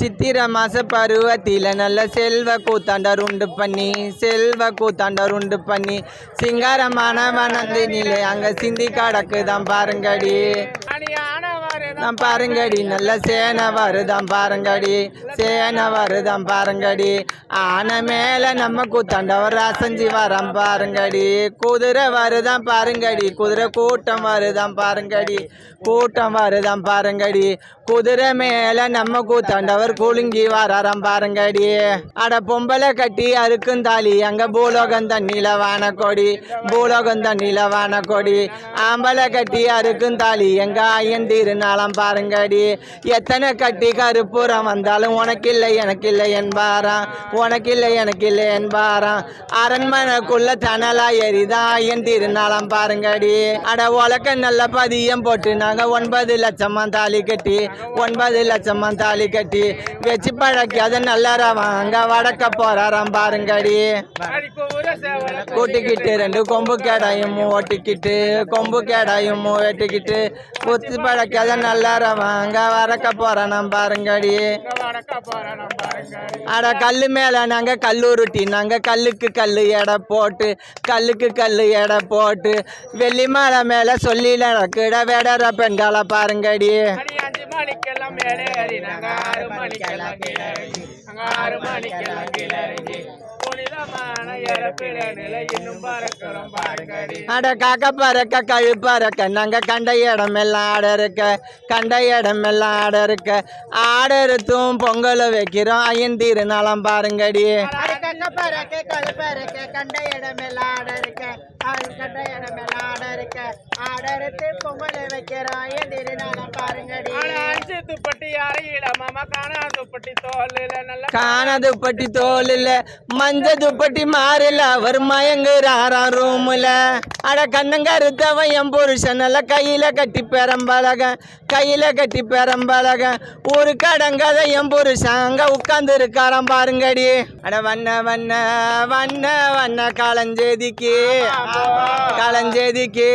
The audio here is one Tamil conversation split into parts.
சித்திர மாச பருவத்தில நல்ல செல்வ கூத்தாண்டர் உண்டு பண்ணி செல்வ கூத்தாண்டர் உண்டு பண்ணி சிங்காரமான வனந்தினிலே அங்க சிந்தி கடக்குதான் பாருங்கடி. நான் பாருங்கடி. நல்ல சேனை வருதான் பாருங்கடி. சேனை வருதான் பாருங்கடி. ஆனை மேல நம்ம கூத்தாண்டவர் அசஞ்சி வரம் பாருங்கடி. குதிரை வருதான் பாருங்கடி. குதிரை கூட்டம் வருதான் பாருங்கடி. கூட்டம் வருதான் பாருங்கடி. குதிரை மேல நம்ம கூத்தாண்டவர் குலுங்கி வராராம் பாருங்கடி. அட பொம்பளை கட்டி அறுக்கும் தாலி அங்க பூலோகம் தண்ணில வானக்கொடி பூலோகம் தண்ணியில் வானக்கொடி. ஆம்பளை கட்டி அறுக்கும் தாலி எங்க ஐயன் திருநாளம் பாருங்கடி. எத்தனை கட்டி கருப்புறம் வந்தாலும் உனக்கு இல்லை எனக்கு இல்லை என்பாராம். உனக்கு இல்லை எனக்கு இல்லை என்பாராம். அரண்மனைக்குள்ள தனலா எரிதா என் திருநாளாம் பாருங்கடி. அட உலக்க நல்ல பதியம் போட்டு நாங்கள் ஒன்பது லட்சமா தாலி கட்டி ஒன்பது லட்சமா தாலி கட்டி வச்சு பழக்காத நல்லறவன் வாங்க வடக்க போறாராம் பாருங்கடி. கூட்டிக்கிட்டு ரெண்டு கொம்பு கேடாயும் ஓட்டிக்கிட்டு கொம்பு கேடாயும் வெட்டிக்கிட்டு குத்து பழக்காத நல்லறவன் அங்க வரக்க போறானாம் பாருங்கடி. அட கல்லு மேல நாங்க கல்லுருட்டி நாங்க கல்லுக்கு கல்லு எடை போட்டு கல்லுக்கு கல்லு எடை போட்டு வெள்ளி மலை மேல சொல்லில கிட வெடற பெண்களை பாருங்கடி. மேலே ஏறி நாங்க ஆறு மணிக்கெல்லாம் புனிதமான இறப்பிட நிலை இன்னும் பறக்கிறோம் அட காக்க பறக்க கழு பறக்க நாங்க கண்ட இடம் எல்லாம் ஆட இருக்க கண்ட இடம் எல்லாம் ஆட இருக்க. ஆடருத்தும் பொங்கல் வைக்கிறோம் ஐயன் திருநாளாம் பாருங்கடி. கண்ட பறக்க கழு பறக்க கண்ட இடமெல்லாம் ஆட இருக்க ஆள் கண்ட இடமெல்லாம் ஆட இருக்க. ஆடறுத்து பொங்கலை வைக்கிறோம் என் திருநாளம் பாருங்கடி. ஆனா அஞ்சு துப்பட்டி அறையில மாமா காணா துப்பட்டி தோல்ல நல்ல காண துப்பட்டி தோலில் மஞ்ச துப்பட்டி மாறில அவர் மயங்குறாராம் ரூமுல அட கண்ணங்கருத்தவன் என் புருஷன் கையில் கையில கட்டி பெரம்பழக கையில கட்டி பெரம்பழக ஒரு கடங்கதை என் புருஷன் அங்கே உட்காந்து இருக்காராம் பாருங்கடி. அட வண்ண வண்ண வண்ண வண்ண காலஞ்சேதிக்கு காலஞ்சேதிக்கு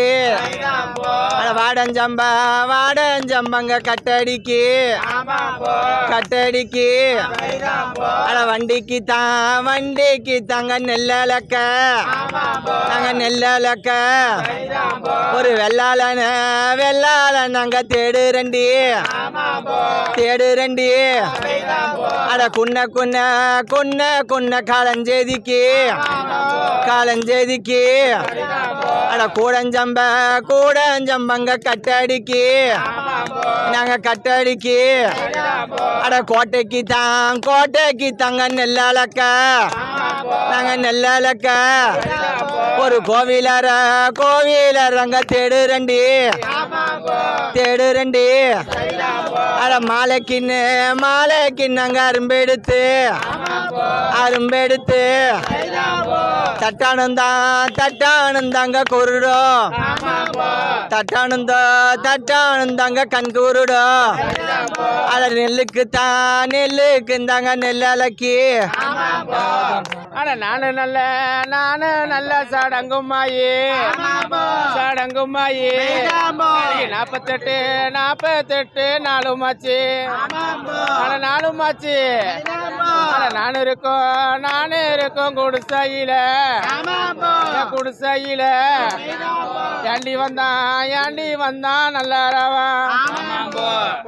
அட வாடஞ்சம்பா வாடஞ்சம்பங்க கட்டடிக்கு. கட்டடிக்கு. அட வண்டிக்கு தான் வண்டிக்கு தாங்க நெல்லக்க நெல்லலக்க. ஒரு வெள்ளாளன வெள்ளாள நாங்க தேடுறண்டி. தேடுறண்டி. அட குன்ன குன்ன குன்ன குன்ன காலஞ்சேதிக்கு. காலஞ்சேதிக்கு. அட கூடஞ்சம்ப கூடஞ்சம்பங்க கட்டடிக்கு. நாங்க கட்டடிக்கு. அட கோட்டைக்கு தான் கோட்டைக்கு தங்க நெல்லலக்க. நாங்க நெல்லலக்க. ஒரு கோவிலர தேடு ரெண்டி தேடு ரெண்டி அட மாலைக்கின்னு மாலைக்கின்னு அங்க அரும்பெடுத்து அரும்பெடுத்து தட்டானுந்தான் தட்டானுந்தாங்க குருடும் தட்டானுந்தா தட்டானுந்தாங்க கண் குருடும் அட நெல்லுக்கு தான் நெல்லுக்கு தாங்க நெல் அலக்கி. ஆனா நானு நல்ல நானு நல்ல சடங்குமாயி சடங்குமாயி. நாப்பத்தெட்டு நாப்பத்தெட்டு நாலுமாச்சு நாலுமாச்சு ஆனா நான் இருக்கோம் நானே இருக்கோம் குடிசையில. குடிசையில. ஏண்டி வந்தான் ஏண்டி வந்தான் நல்ல